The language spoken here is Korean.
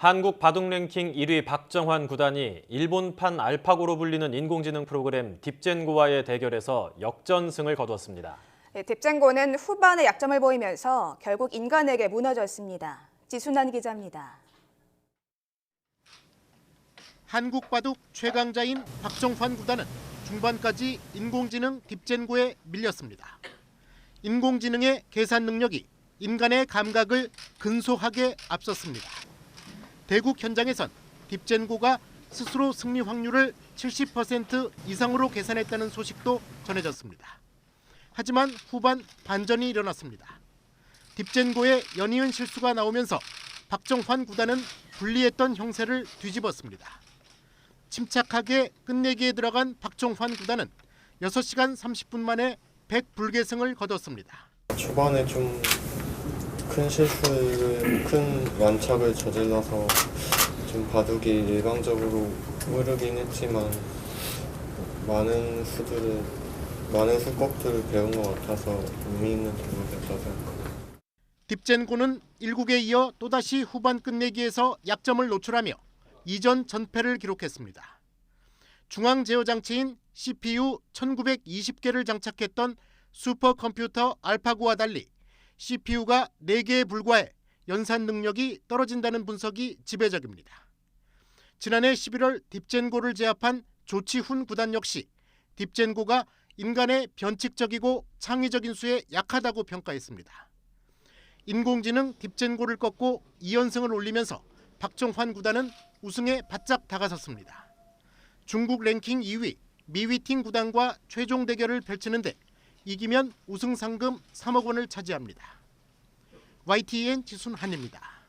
한국 바둑 랭킹 1위 박정환 구단이 일본판 알파고로 불리는 인공지능 프로그램 딥젠고와의 대결에서 역전승을 거두었습니다. 네, 딥젠고는 후반에 약점을 보이면서 결국 인간에게 무너졌습니다. 지순환 기자입니다. 한국 바둑 최강자인 박정환 구단은 중반까지 인공지능 딥젠고에 밀렸습니다. 인공지능의 계산 능력이 인간의 감각을 근소하게 앞섰습니다. 대국 현장에선 딥젠고가 스스로 승리 확률을 70% 이상으로 계산했다는 소식도 전해졌습니다. 하지만 후반 반전이 일어났습니다. 딥젠고의 연이은 실수가 나오면서 박정환 구단은 불리했던 형세를 뒤집었습니다. 침착하게 끝내기에 들어간 박정환 구단은 6시간 30분 만에 100불계승을 거뒀습니다. 초반에 좀 큰 실수를 큰 완착을 저질러서 좀 바둑이 일방적으로 흐르긴 했지만 많은 수들을 많은 수법들을 배운 것 같아서 의미 있는 대회였다 생각합니다. 딥젠고는 1국에 이어 또다시 후반 끝내기에서 약점을 노출하며 이전 전패를 기록했습니다. 중앙 제어 장치인 CPU 1920개를 장착했던 슈퍼컴퓨터 알파고와 달리 CPU가 4개에 불과해 연산 능력이 떨어진다는 분석이 지배적입니다. 지난해 11월 딥젠고를 제압한 조치훈 구단 역시 딥젠고가 인간의 변칙적이고 창의적인 수에 약하다고 평가했습니다. 인공지능 딥젠고를 꺾고 2연승을 올리면서 박정환 구단은 우승에 바짝 다가섰습니다. 중국 랭킹 2위 미위팅 구단과 최종 대결을 펼치는데 이기면 우승 상금 3억 원을 차지합니다. YTN 지순 한입니다.